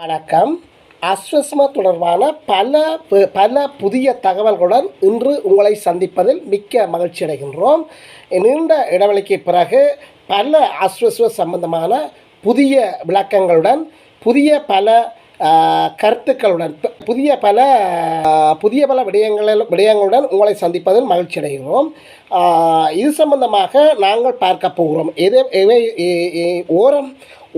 வணக்கம். அஸ்வஸ்மா தொடர்பான பல பல புதிய தகவல்களுடன் இன்று உங்களை சந்திப்பதில் மிக்க மகிழ்ச்சி அடைகின்றோம். நீண்ட இடைவெளிக்கு பிறகு பல அஸ்வஸ்வ சம்பந்தமான புதிய விளக்கங்களுடன் புதிய பல கருத்துக்களுடன் புதிய பல புதிய பல விடயங்களில் விடயங்களுடன் உங்களை சந்திப்பதில் மகிழ்ச்சி அடைகிறோம். இது சம்பந்தமாக நாங்கள் பார்க்க போகிறோம். எது ஓரம்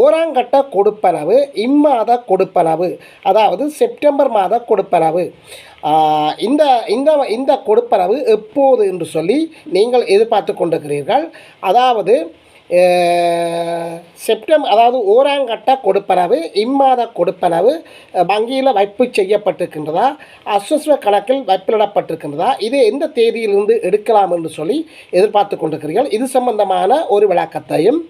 ஓராங்கட்ட கொடுப்பனவு இம்மாத கொடுப்பனவு அதாவது செப்டம்பர் மாத கொடுப்பனவு. இந்த இந்த இந்த கொடுப்பனவு எப்போது என்று சொல்லி நீங்கள் எதிர்பார்த்து கொண்டிருக்கிறீர்கள். அதாவது செப்டம்பர் அதாவது ஓராங்கட்ட கொடுப்பனவு இம்மாத கொடுப்பனவு வங்கியில் வைப்பு செய்யப்பட்டிருக்கின்றதா அஸ்வஸ்வ கணக்கில் வைப்பிலிடப்பட்டிருக்கின்றதா இது எந்த தேதியிலிருந்து எடுக்கலாம் என்று சொல்லி எதிர்பார்த்து கொண்டிருக்கிறீர்கள். இது சம்பந்தமான ஒரு விளக்கத்தையும்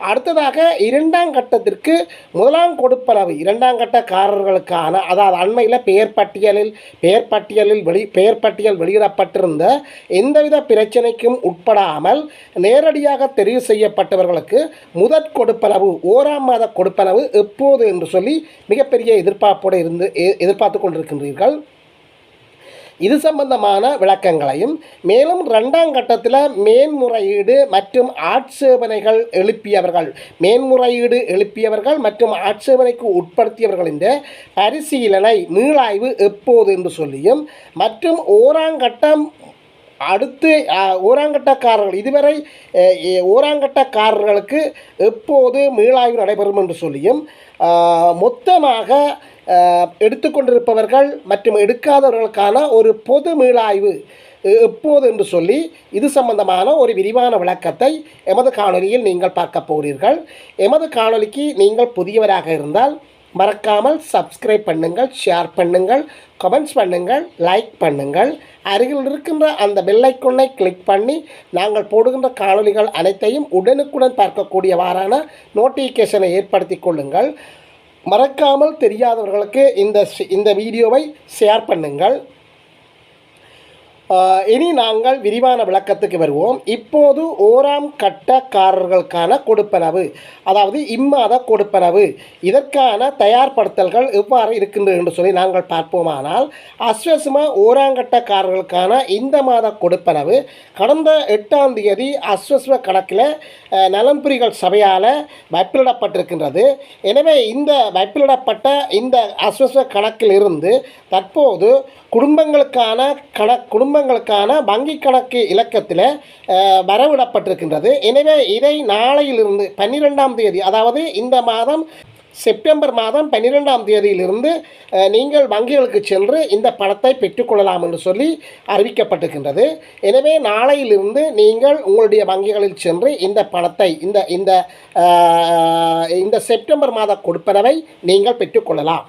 அடுத்ததாக இரண்டாம் கட்டத்திற்கு முதலாம் கொடுப்பனவு இரண்டாம் கட்டக்காரர்களுக்கான அதாவது அண்மையில் பெயர் பட்டியலில் பெயர் பட்டியலில் வெளி பெயர் பட்டியல் வெளியிடப்பட்டிருந்த எந்தவித பிரச்சனைக்கும் உட்படாமல் நேரடியாக தெரிவு செய்யப்பட்டவர்களுக்கு முதற் கொடுப்பனவு ஓராம் மாத கொடுப்பனவு எப்போது என்று சொல்லி மிகப்பெரிய எதிர்பார்ப்போடு இருந்து எ- எதிர்பார்த்து கொண்டிருக்கின்றீர்கள். இது சம்பந்தமான விளக்கங்களையும் மேலும் ரெண்டாம் கட்டத்தில் மேன்முறையீடு மற்றும் ஆட்சேபனைகள் எழுப்பியவர்கள் மேன்முறையீடு எழுப்பியவர்கள் மற்றும் ஆட்சேபனைக்கு உட்படுத்தியவர்களின் பரிசீலனை மீளாய்வு எப்போது என்று சொல்லியும் மற்றும் ஓராங்கட்டம் அடுத்து ஊராங்கட்டக்காரர்கள் ஓராங்கட்டக்காரர்கள். இதுவரை ஓராங்கட்டக்காரர்களுக்கு எப்போது மீளாய்வு நடைபெறும் என்று சொல்லியும் மொத்தமாக எடுத்துக்கொண்டிருப்பவர்கள் மற்றும் எடுக்காதவர்களுக்கான ஒரு பொது மீளாய்வு எப்போது என்று சொல்லி இது சம்பந்தமான ஒரு விரிவான விளக்கத்தை எமது காணொலியில் நீங்கள் பார்க்க போகிறீர்கள். எமது காணொலிக்கு நீங்கள் புதியவராக இருந்தால் மறக்காமல் சப்ஸ்கிரைப் பண்ணுங்கள் ஷேர் பண்ணுங்கள் கமெண்ட்ஸ் பண்ணுங்கள் லைக் பண்ணுங்கள். அருகில் இருக்கின்ற அந்த பெல்லைக்கொன்னை கிளிக் பண்ணி நாங்கள் போடுகின்ற காணொளிகள் அனைத்தையும் உடனுக்குடன் பார்க்கக்கூடியவாறான நோட்டிஃபிகேஷனை ஏற்படுத்தி கொள்ளுங்கள். மறக்காமல் தெரியாதவர்களுக்கு இந்த இந்த வீடியோவை ஷேர் பண்ணுங்கள். இனி நாங்கள் விரிவான விளக்கத்துக்கு வருவோம். இப்போது ஓராம் கட்டக்காரர்களுக்கான கொடுப்பனவு அதாவது இம்மாத கொடுப்பனவு. இதற்கான தயார்படுத்தல்கள் எவ்வாறு இருக்கின்றது என்று சொல்லி நாங்கள் பார்ப்போமானால் அஸ்வசும ஓராங்கட்டக்காரர்களுக்கான இந்த மாத கொடுப்பனவு கடந்த எட்டாம் தேதி அஸ்வஸ்வ கணக்கில் நலன்புரிகள் சபையால் வைப்பிலிடப்பட்டிருக்கின்றது. எனவே இந்த வைப்பிலிடப்பட்ட இந்த அஸ்வஸ்வ கணக்கில் இருந்து தற்போது குடும்பங்களுக்கான கண குடும்பங்களுக்கான வங்கி கணக்கு இலக்கத்தில் வரவிடப்பட்டிருக்கின்றது. எனவே இதை நாளையிலிருந்து பன்னிரெண்டாம் தேதி அதாவது இந்த மாதம் செப்டம்பர் மாதம் பன்னிரெண்டாம் தேதியிலிருந்து நீங்கள் வங்கிகளுக்கு சென்று இந்த பணத்தை பெற்றுக்கொள்ளலாம் என்று சொல்லி அறிவிக்கப்பட்டிருக்கின்றது. எனவே நாளையிலிருந்து நீங்கள் உங்களுடைய வங்கிகளில் சென்று இந்த பணத்தை இந்த இந்த இந்த செப்டம்பர் மாத கொடுப்பனவை நீங்கள் பெற்றுக்கொள்ளலாம்.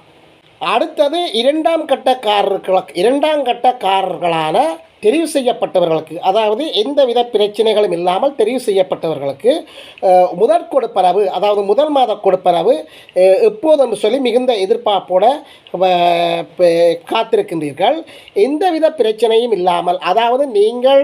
அடுத்தது இரண்டாம் கட்டக்காரர்களுக்கு இரண்டாம் கட்டக்காரர்களான தெரிவு செய்யப்பட்டவர்களுக்கு அதாவது எந்தவித பிரச்சனைகளும் இல்லாமல் தெரிவு செய்யப்பட்டவர்களுக்கு முதற் கொடுப்பரவு அதாவது முதல் மாத கொடுப்பரவு எப்போதும் சொல்லி மிகுந்த எதிர்பார்ப்போட வ- காத்திருக்கின்றீர்கள். எந்தவித பிரச்சனையும் இல்லாமல் அதாவது நீங்கள்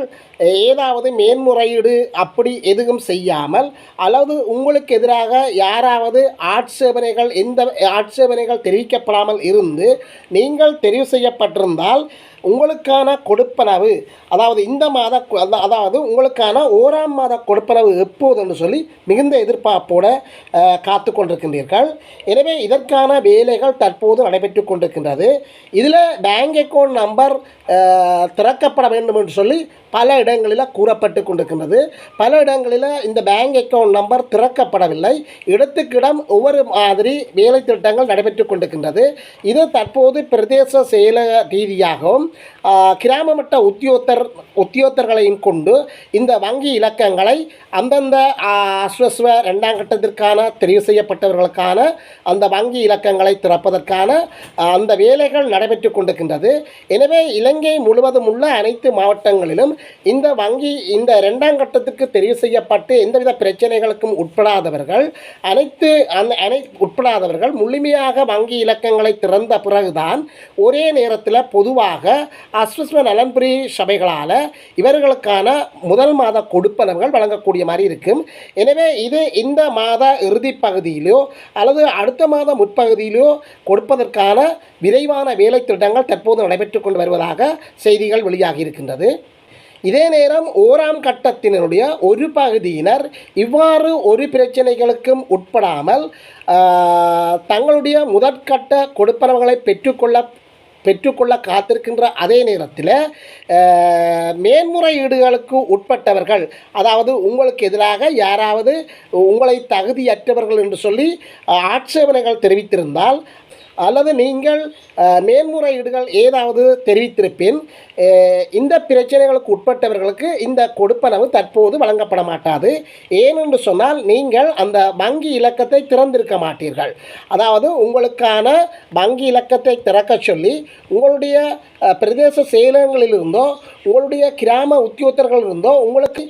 ஏதாவது மேன்முறையீடு அப்படி எதுவும் செய்யாமல் அல்லது உங்களுக்கு எதிராக யாராவது ஆட்சேபனைகள் எந்த ஆட்சேபனைகள் தெரிவிக்கப்படாமல் இருந்து நீங்கள் தெரிவு செய்யப்பட்டிருந்தால் உங்களுக்கான கொடுப்பனவு. அதாவது இந்த மாத அதாவது உங்களுக்கான ஓராம் மாத கொடுப்பனவு எப்போதுன்னு சொல்லி மிகுந்த எதிர்பார்ப்போட காத்து கொண்டிருக்கின்றீர்கள். எனவே இதற்கான வேலைகள் தற்போது நடைபெற்று கொண்டிருக்கின்றது. இதில் பேங்க் அக்கௌண்ட் நம்பர் திறக்கப்பட வேண்டும் என்று சொல்லி பல இடங்களில் கூறப்பட்டு கொண்டிருக்கின்றது. பல இடங்களில் இந்த பேங்க் அக்கவுண்ட் நம்பர் திறக்கப்படவில்லை. இடத்துக்கிடம் ஒவ்வொரு மாதிரி வேலை திட்டங்கள் நடைபெற்று கொண்டிருக்கின்றது. இது தற்போது பிரதேச செயலக ரீதியாகவும் கிராம மட்ட உத்தியோகத்தர் உத்தியோகத்தர்களையும் கொண்டு இந்த வங்கி இலக்கங்களை அந்தந்த அஸ்வஸ்வ ரெண்டாம் கட்டத்திற்கான தெரிவு செய்யப்பட்டவர்களுக்கான அந்த வங்கி இலக்கங்களை திறப்பதற்கான அந்த வேலைகள் நடைபெற்று கொண்டிருக்கின்றது. எனவே இலங்கை முழுவதும் உள்ள அனைத்து மாவட்டங்களிலும் இந்த வங்கி இந்த இரண்டாம் கட்டத்துக்கு தெரிவு செய்யப்பட்டு எந்தவித பிரச்சனைகளுக்கும் உட்படாதவர்கள் அனைத்து அந்த அனை உட்படாதவர்கள் முழுமையாக வங்கி இலக்கங்களை திறந்த பிறகுதான் ஒரே நேரத்தில் பொதுவாக அஸ்வஸ்வ நலன்புரி சபைகளால் இவர்களுக்கான முதல் மாத கொடுப்பனவுகள் வழங்கக்கூடிய மாதிரி இருக்கும். எனவே இது இந்த மாத இறுதி பகுதியிலோ அல்லது அடுத்த மாத முற்பகுதியிலோ கொடுப்பதற்கான விரைவான வேலை திட்டங்கள் தற்போது நடைபெற்று கொண்டு வருவதாக செய்திகள் வெளியாகி இருக்கின்றது. இதே நேரம் ஓராம் கட்டத்தினருடைய ஒரு பகுதியினர் இவ்வாறு ஒரு பிரச்சனைகளுக்கும் உட்படாமல் தங்களுடைய முதற்கட்ட கொடுப்பனவுகளை பெற்றுக்கொள்ள பெற்றுக்கொள்ள காத்திருக்கின்ற அதே நேரத்தில் மேன்முறையீடுகளுக்கு உட்பட்டவர்கள் அதாவது உங்களுக்கு எதிராக யாராவது உங்களை தகுதியற்றவர்கள் என்று சொல்லி ஆட்சேபனைகள் தெரிவித்திருந்தால் அல்லது நீங்கள் மேன்முறையீடுகள் மேல்முறையீடுகள் ஏதாவது தெரிவித்திருப்பின் இந்த பிரச்சனைகளுக்கு உட்பட்டவர்களுக்கு இந்த கொடுப்பனவு தற்போது வழங்கப்பட மாட்டாது. ஏனென்று சொன்னால் நீங்கள் அந்த வங்கி இலக்கத்தை திறந்திருக்க மாட்டீர்கள். அதாவது உங்களுக்கான வங்கி இலக்கத்தை திறக்க சொல்லி உங்களுடைய பிரதேச செயலகங்களிலிருந்தோ உங்களுடைய கிராம உத்தியோகத்தர்களிலிருந்தோ உங்களுக்கு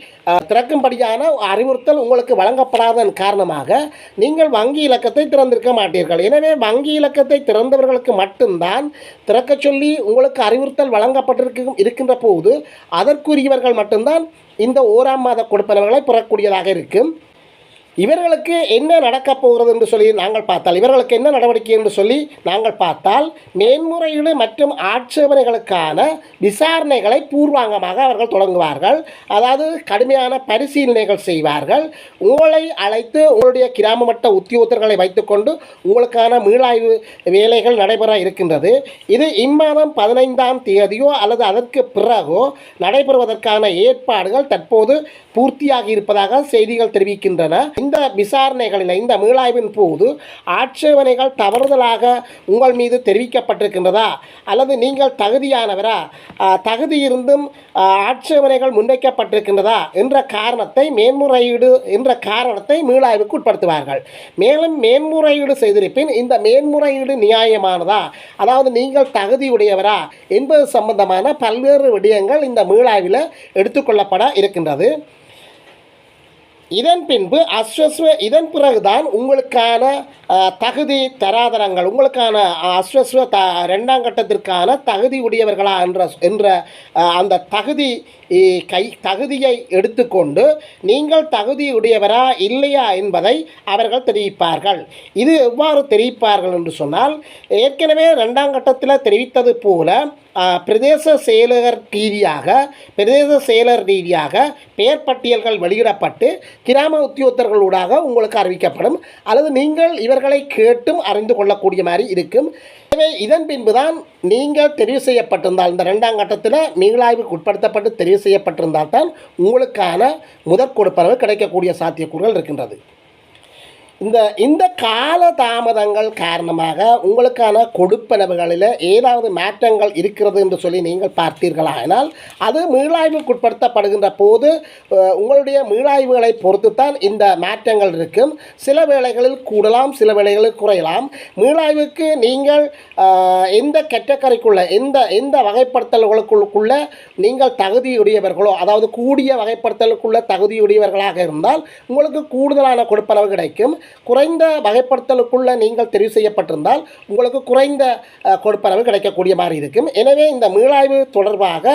திறக்கும்படியான அறிவுறுத்தல் உங்களுக்கு வழங்கப்படாதன் காரணமாக நீங்கள் வங்கி இலக்கத்தை திறந்திருக்க மாட்டீர்கள். எனவே வங்கி இலக்கத்தை திறந்தவர்களுக்கு மட்டும்தான் திறக்க சொல்லி உங்களுக்கு அறிவுறுத்தல் வழங்கப்பட்டிருக்கும் இருக்கின்ற போது அதற்குரியவர்கள் மட்டும்தான் இந்த ஓராம் மாத கொடுப்பனவுகளை பெறக்கூடியதாக இருக்கும். இவர்களுக்கு என்ன நடக்கப் போகிறது என்று சொல்லி நாங்கள் பார்த்தால் இவர்களுக்கு என்ன நடவடிக்கை என்று சொல்லி நாங்கள் பார்த்தால் மேன்முறையீடு மற்றும் ஆட்சேபனைகளுக்கான விசாரணைகளை பூர்வாங்கமாக அவர்கள் தொடங்குவார்கள். அதாவது கடுமையான பரிசீலனைகள் செய்வார்கள். உங்களை அழைத்து உங்களுடைய கிராம மட்ட உத்தியோகத்தர்களை வைத்துக்கொண்டு உங்களுக்கான மீளாய்வு வேலைகள் நடைபெற இருக்கின்றது. இது இம்மாதம் பதினைந்தாம் தேதியோ அல்லது அதற்கு பிறகோ நடைபெறுவதற்கான ஏற்பாடுகள் தற்போது பூர்த்தியாகி இருப்பதாக செய்திகள் தெரிவிக்கின்றன. இந்த விசாரணைகளில் இந்த மீளாய்வின் போது ஆட்சேபனைகள் தவறுதலாக உங்கள் மீது தெரிவிக்கப்பட்டிருக்கின்றதா? அல்லது நீங்கள் தகுதியானவரா? தகுதி இருந்தும் ஆட்சேபனைகள் முன்வைக்கப்பட்டிருக்கின்றதா? என்ற காரணத்தை மேன்முறையீடு என்ற காரணத்தை மீளாய்வுக்கு உட்படுத்துவார்கள். மேலும் மேன்முறையீடு செய்திருப்பின் இந்த மேன்முறையீடு நியாயமானதா? அதாவது நீங்கள் தகுதியுடையவரா? என்பது சம்பந்தமான பல்வேறு விடயங்கள் இந்த மீளாய்வில் எடுத்துக்கொள்ளப்பட இருக்கின்றது. இதன் பின்பு அஸ்வஸ்வ இதன் பிறகுதான் உங்களுக்கான தகுதி தராதரங்கள் உங்களுக்கான அஸ்வஸ்வ த ரெண்டாம் கட்டத்திற்கான தகுதி உடையவர்களா என்ற என்ற அந்த தகுதி கை தகுதியை எடுத்துக்கொண்டு நீங்கள் தகுதியுடையவரா இல்லையா என்பதை அவர்கள் தெரிவிப்பார்கள். இது எவ்வாறு தெரிவிப்பார்கள் என்று சொன்னால் ஏற்கனவே ரெண்டாம் கட்டத்தில் தெரிவித்தது போல பிரதேச செயலகர் ரீதியாக பிரதேச செயலர் ரீதியாக பெயர் பட்டியல்கள் வெளியிடப்பட்டு கிராம உத்தியோகத்தர்களூடாக உங்களுக்கு அறிவிக்கப்படும். அல்லது நீங்கள் இவர்களை கேட்டும் அறிந்து கொள்ளக்கூடிய மாதிரி இருக்கும். எனவே இதன் பின்புதான் நீங்கள் தெரிவு செய்யப்பட்டிருந்தால் இந்த ரெண்டாம் கட்டத்தில் மீளாய்வுக்கு உட்படுத்தப்பட்டு தெரிவு செய்யப்பட்டிருந்தால் தான் உங்களுக்கான முதற் கொடுப்பனவு கிடைக்கக்கூடிய சாத்தியக்கூறுகள் இருக்கின்றது. இந்த இந்த கால தாமதங்கள் காரணமாக உங்களுக்கான கொடுப்பனவுகளில் ஏதாவது மாற்றங்கள் இருக்கிறது என்று சொல்லி நீங்கள் பார்த்தீர்களா? ஆனால் அது மீளாய்வுக்குட்படுத்தப்படுகின்ற போது உங்களுடைய மீளாய்வுகளை பொறுத்து தான் இந்த மாற்றங்கள் இருக்கும். சில வேளைகளில் கூடலாம் சில வேளைகளில் குறையலாம். மீளாய்வுக்கு நீங்கள் எந்த கெட்டக்கரைக்குள்ள எந்த எந்த வகைப்படுத்தல்களுக்குள்ள நீங்கள் தகுதியுடையவர்களோ அதாவது கூடிய வகைப்படுத்தலுக்குள்ள தகுதியுடையவர்களாக இருந்தால் உங்களுக்கு கூடுதலான கொடுப்பனவு கிடைக்கும். குறைந்த வகைப்படுத்தலுக்குள்ள நீங்கள் தெரிவு செய்யப்பட்டிருந்தால் உங்களுக்கு குறைந்த கொடுப்பனவு கிடைக்கக்கூடிய மாதிரி இருக்கும். எனவே இந்த மீளாய்வு தொடர்பாக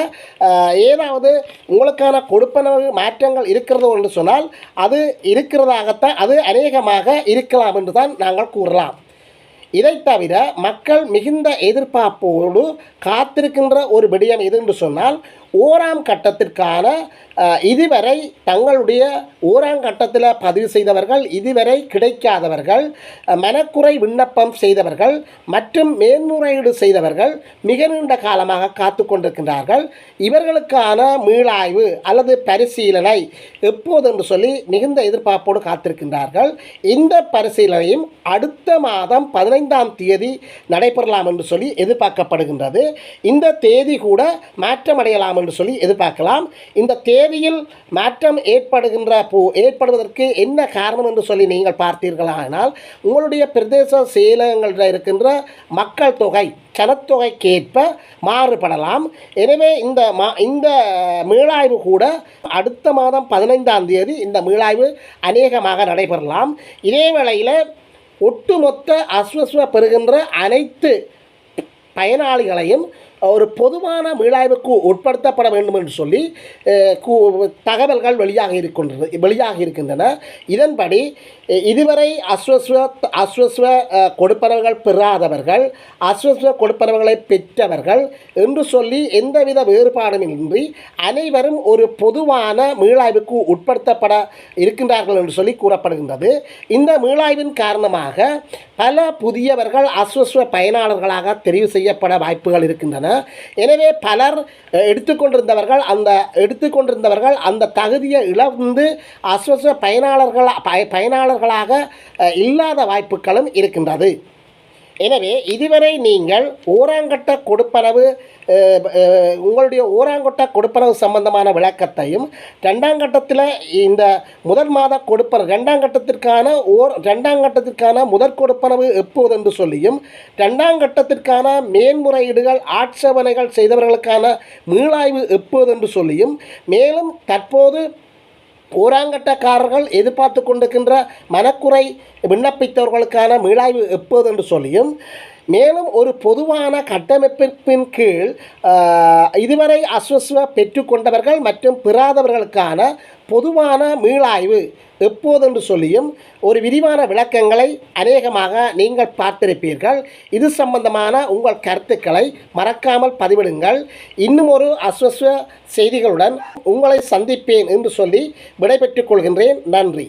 ஏதாவது உங்களுக்கான கொடுப்பனவு மாற்றங்கள் இருக்கிறதோ என்று சொன்னால் அது இருக்கிறதாகத்தான் அது அநேகமாக இருக்கலாம் என்று தான் நாங்கள் கூறலாம். இதை தவிர மக்கள் மிகுந்த எதிர்பார்ப்போடு காத்திருக்கின்ற ஒரு விடயம் எது என்று சொன்னால் ஓராம் கட்டத்திற்கான இதுவரை தங்களுடைய ஓராம் கட்டத்தில் பதிவு செய்தவர்கள் இதுவரை கிடைக்காதவர்கள் மனக்குறை விண்ணப்பம் செய்தவர்கள் மற்றும் மேன்முறையீடு செய்தவர்கள் மிக நீண்ட காலமாக காத்து கொண்டிருக்கின்றார்கள். இவர்களுக்கான மீளாய்வு அல்லது பரிசீலனை எப்போது என்று சொல்லி மிகுந்த எதிர்பார்ப்போடு காத்திருக்கின்றார்கள். இந்த பரிசீலனையும் அடுத்த மாதம் பதினைந்தாம் தேதி நடைபெறலாம் என்று சொல்லி எதிர்பார்க்கப்படுகின்றது. இந்த தேதி கூட மாற்றமடையலாம் என்று சொல்லி எதிர்பார்க்கலாம். இந்த தேதியில் மாற்றம் ஏற்படுகின்ற போ ஏற்படுவதற்கு என்ன காரணம் என்று சொல்லி நீங்கள் பார்த்தீர்களானால் உங்களுடைய பிரதேச செயலகங்களில் இருக்கின்ற மக்கள் தொகை ஜனத்தொகைக்கேற்ப மாறுபடலாம். எனவே இந்த மா இந்த மீளாய்வு கூட அடுத்த மாதம் பதினைந்தாம் தேதி இந்த மீளாய்வு அநேகமாக நடைபெறலாம். இதே வேளையில் ஒட்டுமொத்த அஸ்வஸ்வ பெறுகின்ற அனைத்து பயனாளிகளையும் ஒரு பொதுவான மீளாய்வுக்கு உட்படுத்தப்பட வேண்டும் என்று சொல்லி தகவல்கள் வெளியாக இருக்கின்றது வெளியாக இருக்கின்றன. இதன்படி இதுவரை அஸ்வஸ்வ அஸ்வஸ்வ கொடுப்பனவர்கள் பெறாதவர்கள் அஸ்வஸ்வ கொடுப்பனவுகளை பெற்றவர்கள் என்று சொல்லி எந்தவித வேறுபாடுமின்றி அனைவரும் ஒரு பொதுவான மீளாய்வுக்கு உட்படுத்தப்பட இருக்கின்றார்கள் என்று சொல்லி கூறப்படுகின்றது. இந்த மீளாய்வின் காரணமாக பல புதியவர்கள் அஸ்வஸ்வ பயனாளர்களாக தெரிவு செய்யப்பட வாய்ப்புகள் இருக்கின்றன. எனவே பலர் எடுத்துக்கொண்டிருந்தவர்கள் அந்த எடுத்துக்கொண்டிருந்தவர்கள் அந்த தகுதியை இழந்து அஸ்வச பயனாளர்களாக பய- பயனாளர்களாக இல்லாத வாய்ப்புகளும் இருக்கின்றது. எனவே இதுவரை நீங்கள் ஓராங்கட்ட கொடுப்பனவு உங்களுடைய ஓராங்கட்ட கொடுப்பனவு சம்பந்தமான விளக்கத்தையும் ரெண்டாம் கட்டத்தில் இந்த முதல் மாத கொடுப்ப ரெண்டாம் கட்டத்திற்கான ஓர் ரெண்டாம் கட்டத்திற்கான முதற் கொடுப்பனவு எப்போது என்று சொல்லியும் ரெண்டாம் கட்டத்திற்கான மேன்முறையீடுகள் ஆட்சேபனைகள் செய்தவர்களுக்கான மீளாய்வு எப்போது என்று சொல்லியும் மேலும் தற்போது ஊராங்கட்டக்காரர்கள் எதிர்பார்த்து கொண்டிருக்கின்ற மனக்குறை விண்ணப்பித்தவர்களுக்கான மீளாய்வு எப்போது என்று சொல்லியும் மேலும் ஒரு பொதுவான கட்டமைப்பின் கீழ் இதுவரை அஸ்வஸ்வ பெற்றுக்கொண்டவர்கள் மற்றும் பெறாதவர்களுக்கான பொதுவான மீளாய்வு எப்போதென்று சொல்லியும் ஒரு விரிவான விளக்கங்களை அநேகமாக நீங்கள் பார்த்திருப்பீர்கள். இது சம்பந்தமான உங்கள் கருத்துக்களை மறக்காமல் பதிவிடுங்கள். இன்னும் ஒரு அஸ்வஸ்வ செய்திகளுடன் உங்களை சந்திப்பேன் என்று சொல்லி விடைபெற்றுக் கொள்கின்றேன். நன்றி.